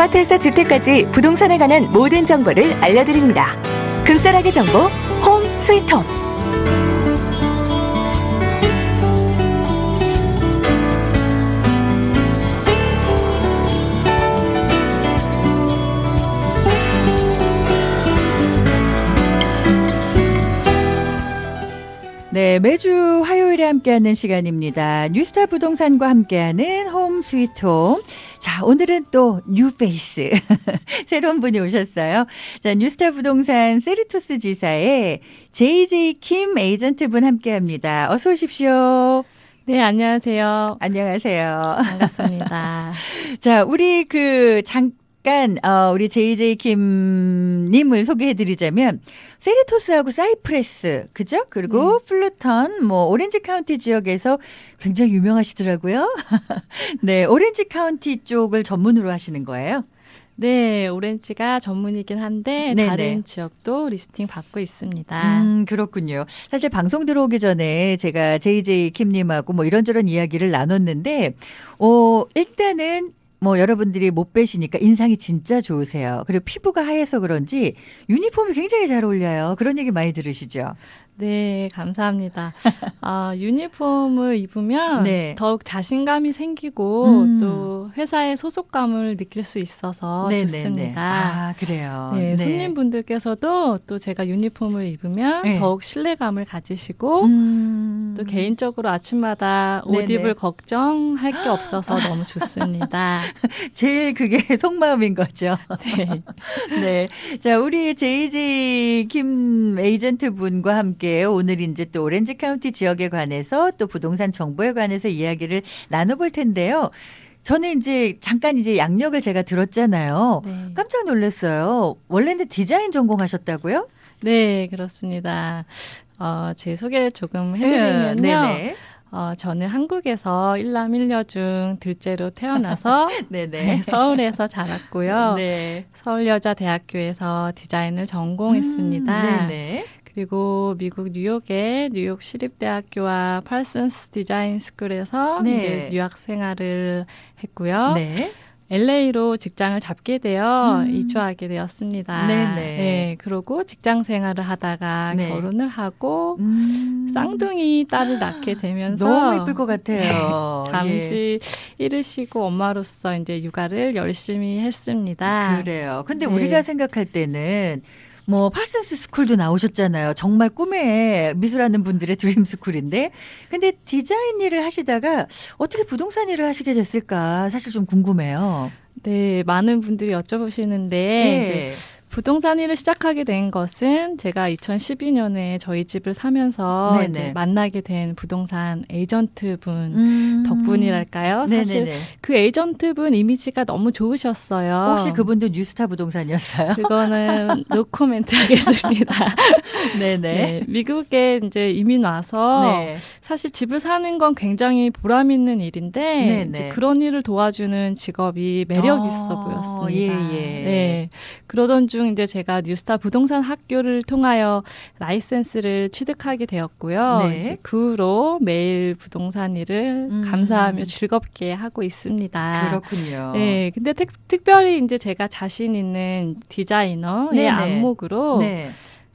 아파트에서 주택까지 부동산에 관한 모든 정보를 알려드립니다. 금싸라기 정보 홈 스위트 홈. 네, 매주 화요일에 함께하는 시간입니다. 뉴스타 부동산과 함께하는 홈 스위트 홈. 자, 오늘은 또 뉴페이스. 새로운 분이 오셨어요. 자, 뉴스타 부동산 세리토스 지사의 JJ 킴 에이전트 분 함께 합니다. 어서 오십시오. 네, 안녕하세요. 안녕하세요. 반갑습니다. 자, 우리 그 잠깐 어 우리 JJ 킴 님을 소개해 드리자면 세리토스하고 사이프레스 그죠? 그리고 플루턴 뭐 오렌지 카운티 지역에서 굉장히 유명하시더라고요. 네, 오렌지 카운티 쪽을 전문으로 하시는 거예요. 네, 오렌지가 전문이긴 한데 네네. 다른 지역도 리스팅 받고 있습니다. 음, 그렇군요. 사실 방송 들어오기 전에 제가 JJ 킴님하고 뭐 이런저런 이야기를 나눴는데, 어, 일단은 뭐 여러분들이 못 뵈시니까 인상이 진짜 좋으세요. 그리고 피부가 하얘서 그런지 유니폼이 굉장히 잘 어울려요. 그런 얘기 많이 들으시죠? 네, 감사합니다. 아, 유니폼을 입으면 네. 더욱 자신감이 생기고 음. 또 회사의 소속감을 느낄 수 있어서 네네네. 좋습니다. 아, 그래요. 네, 손님분들께서도 또 제가 유니폼을 입으면 네. 더욱 신뢰감을 가지시고 음. 또 개인적으로 아침마다 옷 네네. 입을 걱정할 게 없어서 너무 좋습니다. 제일 그게 속마음인 거죠. 네. 네. 자, 우리 JJ 김 에이전트 분과 함께 오늘 이제 또 오렌지 카운티 지역에 관해서 또 부동산 정보에 관해서 이야기를 나눠볼 텐데요. 저는 이제 잠깐 이제 양력을 제가 들었잖아요. 네. 깜짝 놀랐어요. 원래는 디자인 전공하셨다고요? 네, 그렇습니다. 어, 제 소개를 조금 해드리면요. 네네. 어, 저는 한국에서 일남 일녀 중 둘째로 태어나서 네네. 서울에서 자랐고요. 네. 서울여자대학교에서 디자인을 전공했습니다. 음. 그리고 미국 뉴욕의 뉴욕 시립대학교와 팔슨스 디자인 스쿨에서 네. 이제 유학 생활을 했고요. 네. LA로 직장을 잡게 되어 음. 이주하게 되었습니다. 네네. 네, 그러고 직장 생활을 하다가 네. 결혼을 하고 음. 쌍둥이 딸을 낳게 되면서 너무 이쁠 것 같아요. 예. 잠시 일을 쉬고 엄마로서 이제 육아를 열심히 했습니다. 그래요. 근데 네. 우리가 생각할 때는 뭐 파슨스 스쿨도 나오셨잖아요. 정말 꿈의 미술하는 분들의 드림 스쿨인데, 근데 디자인 일을 하시다가 어떻게 부동산 일을 하시게 됐을까 사실 좀 궁금해요. 네, 많은 분들이 여쭤보시는데 네. 이제 부동산 일을 시작하게 된 것은 제가 2012년에 저희 집을 사면서 만나게 된 부동산 에이전트 분 음. 덕분이랄까요? 사실 네네네. 그 에이전트 분 이미지가 너무 좋으셨어요. 혹시 그분도 뉴스타 부동산이었어요? 그거는 노코멘트 하겠습니다. 네네. 네, 미국에 이제 이민 와서 네. 사실 집을 사는 건 굉장히 보람 있는 일인데 그런 일을 도와주는 직업이 매력 있어 어, 보였습니다. 예, 예. 네. 그러던 중 이제 제가 뉴스타 부동산 학교를 통하여 라이센스를 취득하게 되었고요. 네. 이제 그 후로 매일 부동산 일을 음. 감사하며 즐겁게 하고 있습니다. 그렇군요. 네, 근데 특, 특별히 이제 제가 자신 있는 디자이너의 네네. 안목으로 네.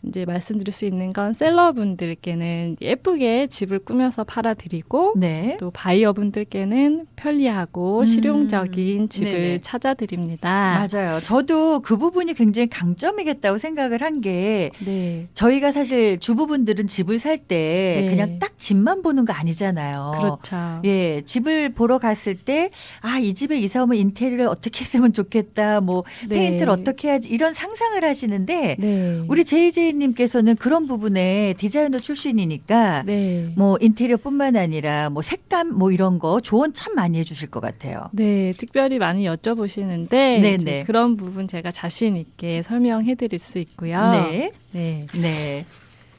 이제 말씀드릴 수 있는 건 셀러분들께는 예쁘게 집을 꾸며서 팔아드리고 네. 또 바이어분들께는 편리하고 음, 실용적인 집을 네네. 찾아드립니다. 맞아요. 저도 그 부분이 굉장히 강점이겠다고 생각을 한게 네, 저희가 사실 주부분들은 집을 살때 네. 그냥 딱 집만 보는 거 아니잖아요. 그렇죠. 예, 집을 보러 갔을 때, 아, 이 집에 이사 오면 인테리어를 어떻게 했으면 좋겠다, 뭐, 네. 페인트를 어떻게 해야지, 이런 상상을 하시는데, 네, 우리 JJ님께서는 그런 부분에 디자이너 출신이니까, 네. 뭐, 인테리어뿐만 아니라, 뭐, 색감, 뭐, 이런 거 조언 참 많이 해주실 것 같아요. 네, 특별히 많이 여쭤보시는데 그런 부분 제가 자신 있게 설명해드릴 수 있고요. 네. 네. 네.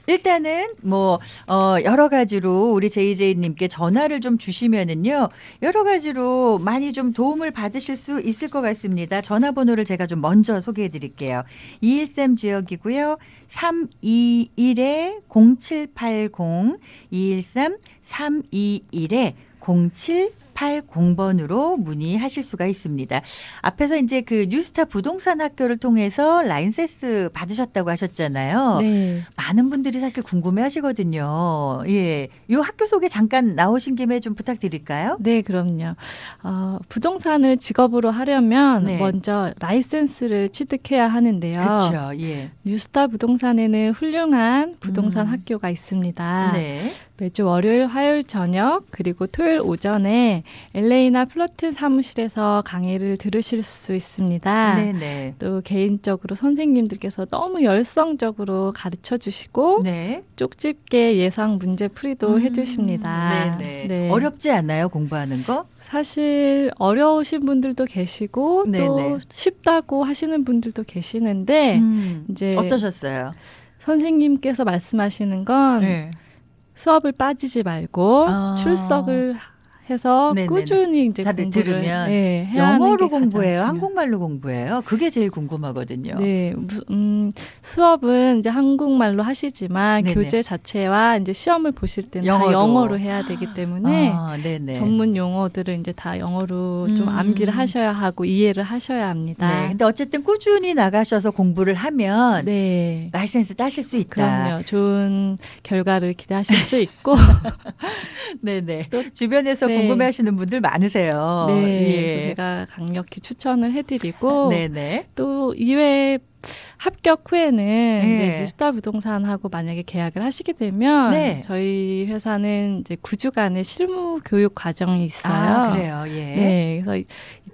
일단은 뭐 어, 여러 가지로 우리 JJ님께 전화를 좀 주시면은요 여러 가지로 많이 좀 도움을 받으실 수 있을 것 같습니다. 전화번호를 제가 좀 먼저 소개해드릴게요. 213 지역이고요. 321에 0780 213 321에 0780 8680번으로 문의하실 수가 있습니다. 앞에서 이제 그 뉴스타 부동산 학교를 통해서 라인세스 받으셨다고 하셨잖아요. 네. 많은 분들이 사실 궁금해 하시거든요. 예. 요 학교 소개 잠깐 나오신 김에 좀 부탁드릴까요? 네, 그럼요. 어, 부동산을 직업으로 하려면 네. 먼저 라이센스를 취득해야 하는데요. 그렇죠. 예. 뉴스타 부동산에는 훌륭한 부동산 음. 학교가 있습니다. 네. 매주 월요일, 화요일 저녁 그리고 토요일 오전에 LA나 플러튼 사무실에서 강의를 들으실 수 있습니다. 네, 네. 또 개인적으로 선생님들께서 너무 열성적으로 가르쳐 주시고 네. 쪽집게 예상 문제 풀이도 음, 해주십니다. 네네. 네. 어렵지 않나요, 공부하는 거? 사실 어려우신 분들도 계시고 또 네네. 쉽다고 하시는 분들도 계시는데 음, 이제 어떠셨어요? 선생님께서 말씀하시는 건 네. 수업을 빠지지 말고 아. 출석을 해서 네네네. 꾸준히 이제 공부를 들으면 네, 영어로 공부해요? 한국말로 공부해요? 그게 제일 궁금하거든요. 네, 무- 음, 수업은 이제 한국말로 하시지만 네네. 교재 자체와 이제 시험을 보실 때는 영어도. 다 영어로 해야 되기 때문에 아. 전문 용어들을 이제 다 영어로 좀 음. 암기를 하셔야 하고 이해를 하셔야 합니다. 네. 근데 어쨌든 꾸준히 나가셔서 공부를 하면 네. 라이센스 따실 수 있다. 그럼요. 좋은 결과를 기대하실 수 있고. 네네. 주변에서 네. 궁금해하시는 분들 많으세요. 네. 예. 그래서 제가 강력히 추천을 해드리고 네네. 또 이외에 합격 후에는 네. 이제 뉴스타 부동산하고 만약에 계약을 하시게 되면 네. 저희 회사는 이제 9주간의 실무 교육 과정이 있어요. 아 그래요. 예. 네, 그래서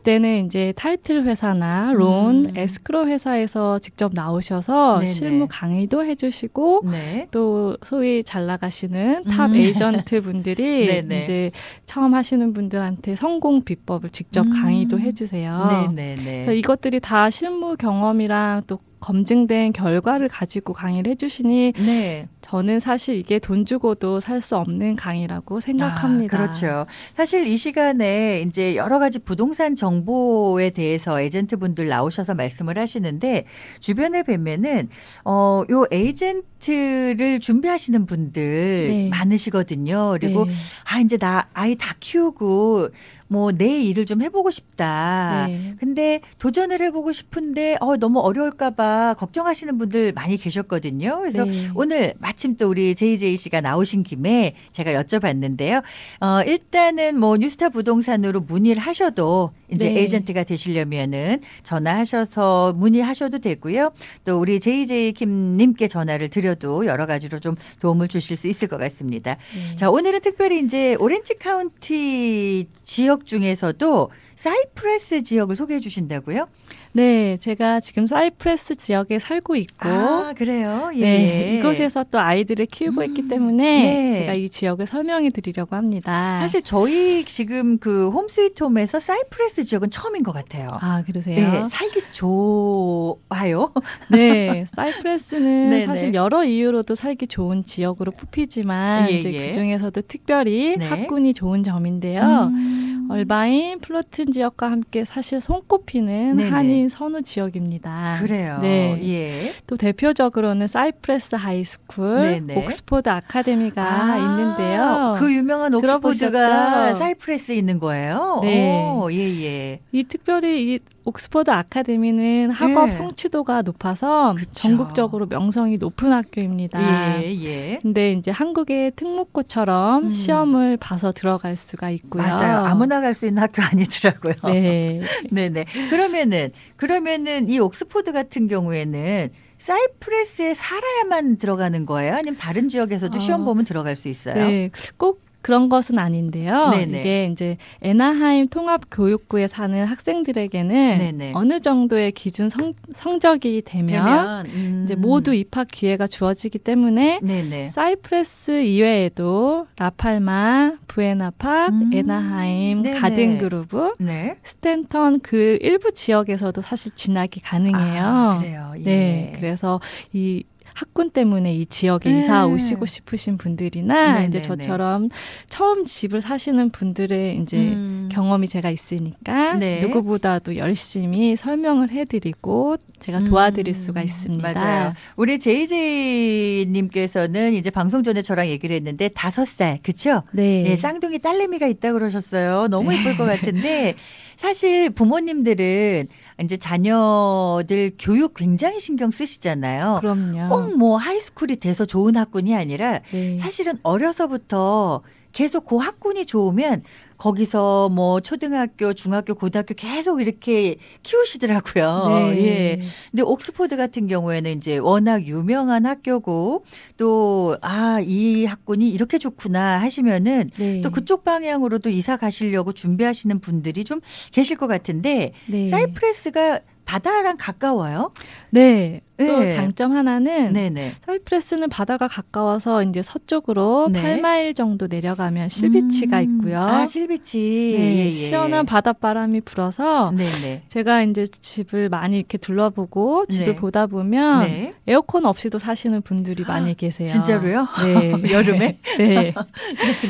이- 이때는 이제 타이틀 회사나 론, 음. 에스크로 회사에서 직접 나오셔서 네네. 실무 강의도 해주시고 네. 또 소위 잘 나가시는 탑 음. 에이전트 분들이. 이제 처음 하시는 분들한테 성공 비법을 직접 음. 강의도 해주세요. 네네네. 그래서 이것들이 다 실무 경험이랑 또 검증된 결과를 가지고 강의를 해주시니 네. 저는 사실 이게 돈 주고도 살 수 없는 강의라고 생각합니다. 아, 그렇죠. 사실 이 시간에 이제 여러 가지 부동산 정보에 대해서 에이전트 분들 나오셔서 말씀을 하시는데 주변에 뵈면은 어, 요 에이전트를 준비하시는 분들 네. 많으시거든요. 그리고 네. 아, 이제 나 아이 다 키우고 뭐 내 일을 좀 해보고 싶다. 네. 근데 도전을 해보고 싶은데 어, 너무 어려울까봐 걱정하시는 분들 많이 계셨거든요. 그래서 네. 오늘 마침 또 우리 JJ 씨가 나오신 김에 제가 여쭤봤는데요. 어, 일단은 뭐 뉴스타 부동산으로 문의를 하셔도 이제 네. 에이전트가 되시려면은 전화하셔서 문의하셔도 되고요. 또 우리 JJ 김님께 전화를 드려도 여러 가지로 좀 도움을 주실 수 있을 것 같습니다. 네. 자, 오늘은 특별히 이제 오렌지 카운티 지역 중에서도 사이프레스 지역을 소개해 주신다고요? 네, 제가 지금 사이프레스 지역에 살고 있고 아, 그래요? 예. 네, 이곳에서 또 아이들을 키우고 음, 있기 때문에 네. 제가 이 지역을 설명해 드리려고 합니다. 사실 저희 지금 그 홈스위트홈에서 사이프레스 지역은 처음인 것 같아요. 아, 그러세요? 네, 살기 좋아요. 네, 사이프레스는 네네. 사실 여러 이유로도 살기 좋은 지역으로 뽑히지만 예, 이제 예. 그 중에서도 특별히 네. 학군이 좋은 점인데요. 음. 얼바인, 플러튼 지역과 함께 사실 손꼽히는 네네. 한인 선우 지역입니다. 그래요. 네. 예. 또 대표적으로는 사이프레스 하이스쿨, 네네. 옥스포드 아카데미가 아, 있는데요. 그 유명한 옥스포드가 들어보셨죠? 사이프레스에 있는 거예요. 네. 오, 예, 예. 이 특별히 이 옥스퍼드 아카데미는 학업 네. 성취도가 높아서 그쵸. 전국적으로 명성이 높은 학교입니다. 예, 예. 근데 이제 한국의 특목고처럼 음. 시험을 봐서 들어갈 수가 있고요. 맞아요. 아무나 갈 수 있는 학교 아니더라고요. 네. 네네. 그러면은 그러면은 이 옥스포드 같은 경우에는 사이프레스에 살아야만 들어가는 거예요? 아니면 다른 지역에서도 어. 시험 보면 들어갈 수 있어요? 네. 꼭 그런 것은 아닌데요. 네네. 이게 이제 에나하임 통합교육구에 사는 학생들에게는 네네. 어느 정도의 기준 성, 성적이 되면, 되면 음. 이제 모두 입학 기회가 주어지기 때문에 네네. 사이프레스 이외에도 라팔마, 부에나팍, 음. 에나하임. 가든그루브, 네. 스탠턴 그 일부 지역에서도 사실 진학이 가능해요. 아, 그래요. 예. 네, 그래서 이 학군 때문에 이 지역에 네. 이사 오시고 싶으신 분들이나 네, 이제 네, 저처럼 처음 집을 사시는 분들의 이제 음. 경험이 제가 있으니까 네. 누구보다도 열심히 설명을 해드리고 제가 도와드릴 수가 있습니다. 음, 맞아요. 우리 제이제이님께서는 이제 방송 전에 저랑 얘기를 했는데 다섯 살, 그쵸? 네. 예, 쌍둥이 딸내미가 있다 그러셨어요. 너무 예쁠 것 같은데 사실 부모님들은 이제 자녀들 교육 굉장히 신경 쓰시잖아요. 그럼요. 꼭 뭐 하이스쿨이 돼서 좋은 학군이 아니라 네. 사실은 어려서부터 계속 그 학군이 좋으면 거기서 뭐 초등학교, 중학교, 고등학교 계속 이렇게 키우시더라고요. 네. 예. 근데 옥스포드 같은 경우에는 이제 워낙 유명한 학교고 또 아, 이 학군이 이렇게 좋구나 하시면은 네. 또 그쪽 방향으로도 이사 가시려고 준비하시는 분들이 좀 계실 것 같은데 네. 사이프레스가 바다랑 가까워요? 네. 또 네. 장점 하나는 네네. 사이프레스는 바다가 가까워서 이제 서쪽으로 네. 8마일 정도 내려가면 실비치가 음. 있고요. 아, 실비치. 네, 예, 예. 시원한 바닷바람이 불어서 네네. 제가 이제 집을 많이 이렇게 둘러보고 집을 네. 보다 보면 네. 에어컨 없이도 사시는 분들이 많이 계세요. 진짜로요? 네. 여름에? 네.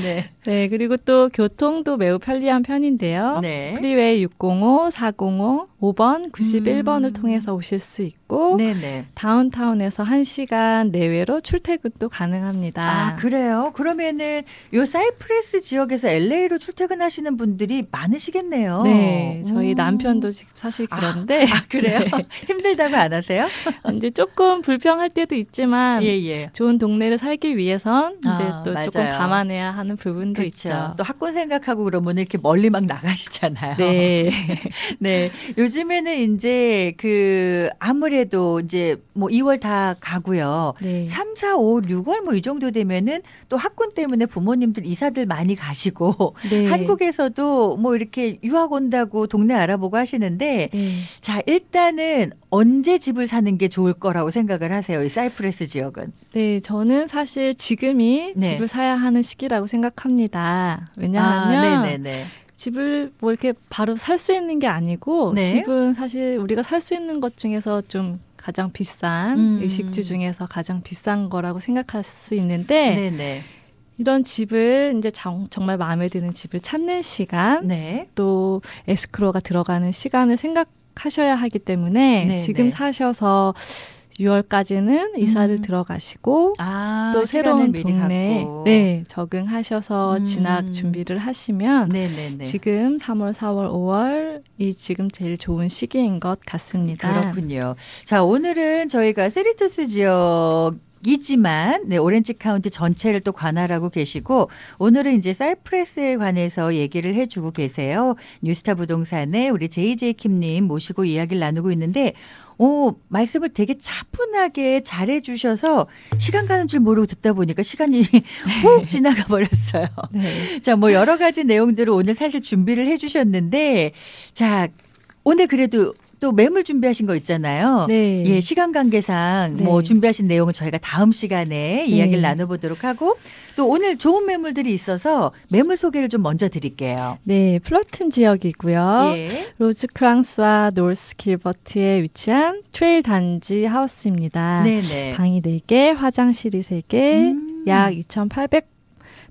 네. 네. 그리고 또 교통도 매우 편리한 편인데요. 네. 프리웨이 605, 405, 5번, 91번을 음. 통해서 오실 수 있고 네네. 다운타운에서 1시간 내외로 출퇴근도 가능합니다. 아, 그래요? 그러면은 요 사이프레스 지역에서 LA로 출퇴근하시는 분들이 많으시겠네요. 네, 저희 음. 남편도 지금 사실 아, 그런데 아, 그래요? 힘들다고 안 하세요? 이제 조금 불평할 때도 있지만 예, 예. 좋은 동네를 살기 위해선 이제 아, 또 조금 맞아요. 감안해야 하는 부분도 있죠. 그렇죠. 또 학군 생각하고 그러면 이렇게 멀리 막 나가시잖아요. 네, 네. 요즘 에는 이제 그 아무래도 이제 뭐 2월 다 가고요. 네, 3, 4, 5, 6월 뭐 이 정도 되면은 또 학군 때문에 부모님들 이사들 많이 가시고 네. 한국에서도 뭐 이렇게 유학 온다고 동네 알아보고 하시는데 네. 자, 일단은 언제 집을 사는 게 좋을 거라고 생각을 하세요. 이 사이프레스 지역은. 네, 저는 사실 지금이 네. 집을 사야 하는 시기라고 생각합니다. 왜냐하면 아, 네, 네, 네. 집을 뭐 이렇게 바로 살 수 있는 게 아니고 네. 집은 사실 우리가 살 수 있는 것 중에서 좀 가장 비싼 음. 의식주 중에서 가장 비싼 거라고 생각할 수 있는데 네, 네. 이런 집을 이제 정, 정말 마음에 드는 집을 찾는 시간 네. 또 에스크로가 들어가는 시간을 생각하셔야 하기 때문에 네, 지금 네. 사셔서 6월까지는 이사를 음. 들어가시고 아, 또 새로운 동네에. 네, 적응하셔서 음. 진학 준비를 하시면 네, 네, 네. 지금 3월, 4월, 5월 이 지금 제일 좋은 시기인 것 같습니다. 그렇군요. 자, 오늘은 저희가 세리토스 지역 이지만 네, 오렌지 카운티 전체를 또 관할하고 계시고 오늘은 이제 사이프레스에 관해서 얘기를 해주고 계세요. 뉴스타 부동산의 우리 제이제이 킴님 모시고 이야기를 나누고 있는데 오 말씀을 되게 차분하게 잘해주셔서 시간 가는 줄 모르고 듣다 보니까 시간이 훅 지나가 버렸어요. 네. 자, 뭐 여러 가지 내용들을 오늘 사실 준비를 해주셨는데, 자, 오늘 그래도 또 매물 준비하신 거 있잖아요. 네. 예, 시간 관계상 네. 뭐 준비하신 내용은 저희가 다음 시간에 이야기를 네. 나눠보도록 하고, 또 오늘 좋은 매물들이 있어서 매물 소개를 좀 먼저 드릴게요. 네, 플러튼 지역이고요. 예. 로즈 크랑스와 노스 길버트에 위치한 트레일 단지 하우스입니다. 네네. 방이 4개, 화장실이 3개, 음. 약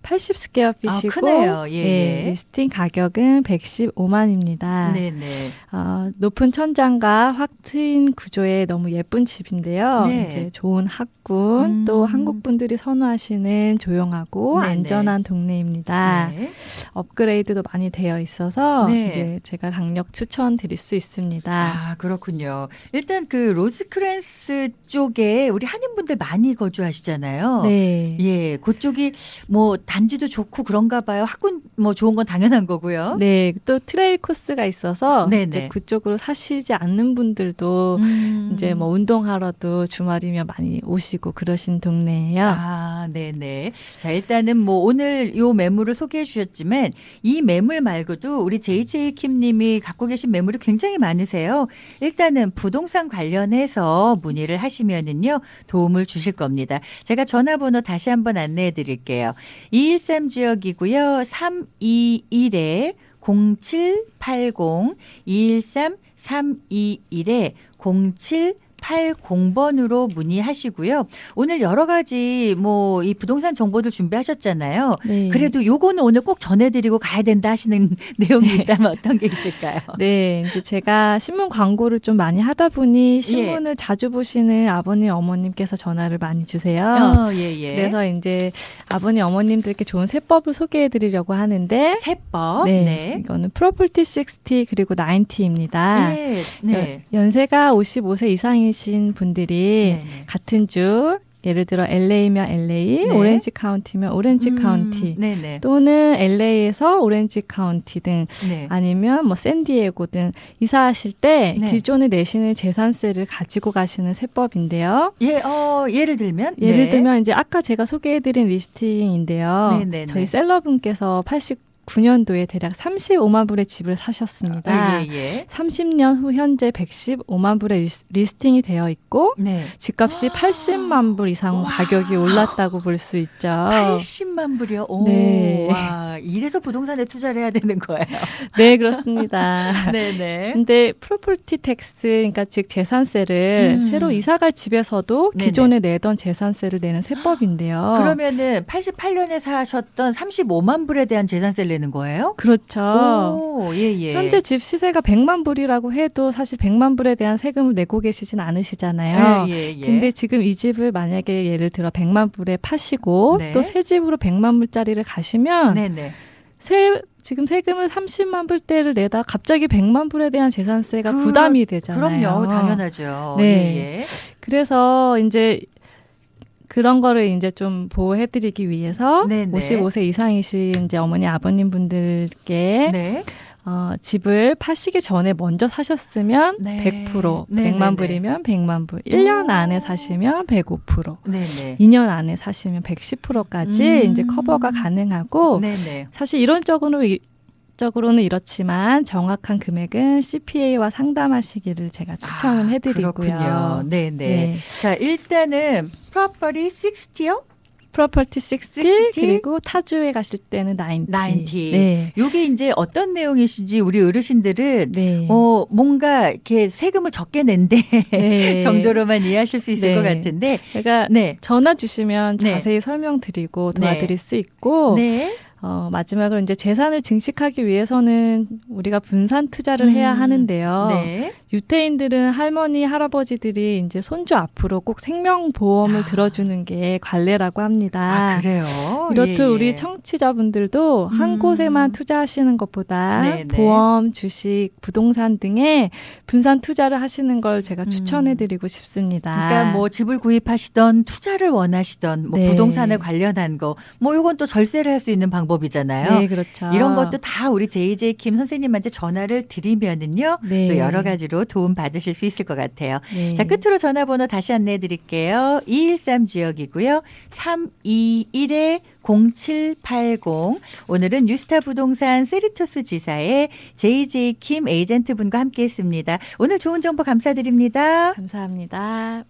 2,880 스퀘어핏이고 아, 크네요. 예, 네, 예. 리스팅 가격은 115만입니다. 네네. 어, 높은 천장과 확 트인 구조의 너무 예쁜 집인데요. 네. 이제 좋은 학군 음. 또 한국 분들이 선호하시는 조용하고 네네. 안전한 동네입니다. 네. 업그레이드도 많이 되어 있어서 네. 이제 제가 강력 추천드릴 수 있습니다. 아, 그렇군요. 일단 그 로즈크랜스 쪽에 우리 한인분들 많이 거주하시잖아요. 네. 예, 그쪽이 뭐 단지도 좋고 그런가 봐요. 학군 뭐 좋은 건 당연한 거고요. 네, 또 트레일 코스가 있어서 네네. 이제 그쪽으로 사시지 않는 분들도 음. 이제 뭐 운동하러도 주말이면 많이 오시고 그러신 동네예요. 아, 네네. 자, 일단은 뭐 오늘 요 매물을 소개해 주셨지만 이 매물 말고도 우리 JJ 킴님이 갖고 계신 매물이 굉장히 많으세요. 일단은 부동산 관련해서 문의를 하시면은요 도움을 주실 겁니다. 제가 전화번호 다시 한번 안내해 드릴게요. 213 지역이고요. 321에 0780 213 321에 0780 9780번으로 문의하시고요. 오늘 여러 가지 뭐 이 부동산 정보들 준비하셨잖아요. 네. 그래도 요거는 오늘 꼭 전해드리고 가야 된다 하시는 내용이 있다면 어떤 게 있을까요? 네, 이제 제가 신문 광고를 좀 많이 하다 예. 보니 신문을 자주 보시는 아버님, 어머님께서 전화를 많이 주세요. 어, 예, 예. 그래서 이제 아버님, 어머님들께 좋은 세법을 소개해 드리려고 하는데 세법. 네, 네. 이거는 프로퍼티 60 그리고 90입니다. 네. 네. 연세가 55세 이상이 신 분들이 네, 네. 같은 주 예를 들어 LA면 LA, 네. 오렌지 카운티면 오렌지 음, 카운티 네네. 또는 LA에서 오렌지 카운티 등 네. 아니면 뭐 샌디에고 등 이사하실 때 네. 기존에 내시는 재산세를 가지고 가시는 세법인데요. 예, 어, 예를 들면 예를 네. 들면 이제 아까 제가 소개해드린 리스팅인데요. 네네네. 저희 셀러분께서 89 년도에 대략 35만 불의 집을 사셨습니다. 아, 예, 예. 30년 후 현재 115만 불의 리스- 리스팅이 되어 있고 네. 집값이 80만 불 이상 가격이 올랐다고 볼 수 있죠. 80만 불이요. 오, 네. 와, 이래서 부동산에 투자를 해야 되는 거예요. 네, 그렇습니다. 네 네. 근데 프로퍼티 텍스, 그러니까 즉 재산세를 음. 새로 이사갈 집에서도 네네. 기존에 내던 재산세를 내는 세법인데요. 그러면은 88년에 사셨던 35만 불에 대한 재산세를 내는 거예요? 그렇죠. 오, 예, 예. 현재 집 시세가 100만 불이라고 해도 사실 100만 불에 대한 세금을 내고 계시진 않으시잖아요. 예, 예, 예. 근데 지금 이 집을 만약에 예를 들어 100만 불에 파시고 네. 또새 집으로 100만 불짜리를 가시면 네 네. 세, 지금 세금을 30만 불대를 내다 갑자기 100만 불에 대한 재산세가 그- 부담이 되잖아요. 그럼요, 당연하죠. 네. 예, 예. 그래서 이제 그런 거를 이제 좀 보호해드리기 위해서 네네. 55세 이상이신 이제 어머니 아버님 분들께 네. 어, 집을 파시기 전에 먼저 사셨으면 네. 100%, 네네네. 100만 불이면 100만 불, 1년 오. 안에 사시면 105%, 네네. 2년 안에 사시면 110%까지 음. 이제 커버가 가능하고 네네. 사실 이론적으로 이- 적으로는 이렇지만 정확한 금액은 CPA와 상담하시기를 제가 추천을 아, 해드리고요. 그렇군요. 네네. 네. 자, 일단은 프로퍼리 60요? 프로퍼티 60, 60? 그리고 타주에 가실 때는 90. 90. 네. 요게 이제 어떤 내용이신지 우리 어르신들은 네. 어, 뭔가 이렇게 세금을 적게 낸데 네. 정도로만 이해하실 수 있을 네. 것 같은데. 제가 네. 전화 주시면 네. 자세히 설명드리고 네. 도와드릴 수 있고 네. 어, 마지막으로 이제 재산을 증식하기 위해서는 우리가 분산 투자를 음. 해야 하는데요. 네. 유태인들은 할머니, 할아버지들이 이제 손주 앞으로 꼭 생명보험을 아. 들어주는 게 관례라고 합니다. 아, 그래요. 이렇듯 예, 예. 우리 청취자분들도 한 음. 곳에만 투자하시는 것보다 네네. 보험, 주식, 부동산 등에 분산 투자를 하시는 걸 제가 음. 추천해드리고 싶습니다. 그러니까 뭐 집을 구입하시던 투자를 원하시던 뭐 네. 부동산에 관련한 거뭐 요건 또 절세를 할 수 있는 방법이잖아요. 네, 그렇죠. 이런 것도 다 우리 JJ 킴 선생님한테 전화를 드리면은요. 네. 또 여러 가지로 도움 받으실 수 있을 것 같아요. 네. 자, 끝으로 전화번호 다시 안내해 드릴게요. 213 지역이고요. 321에 0780. 오늘은 뉴스타 부동산 세리토스 지사의 JJ 킴 에이전트 분과 함께 했습니다. 오늘 좋은 정보 감사드립니다. 감사합니다.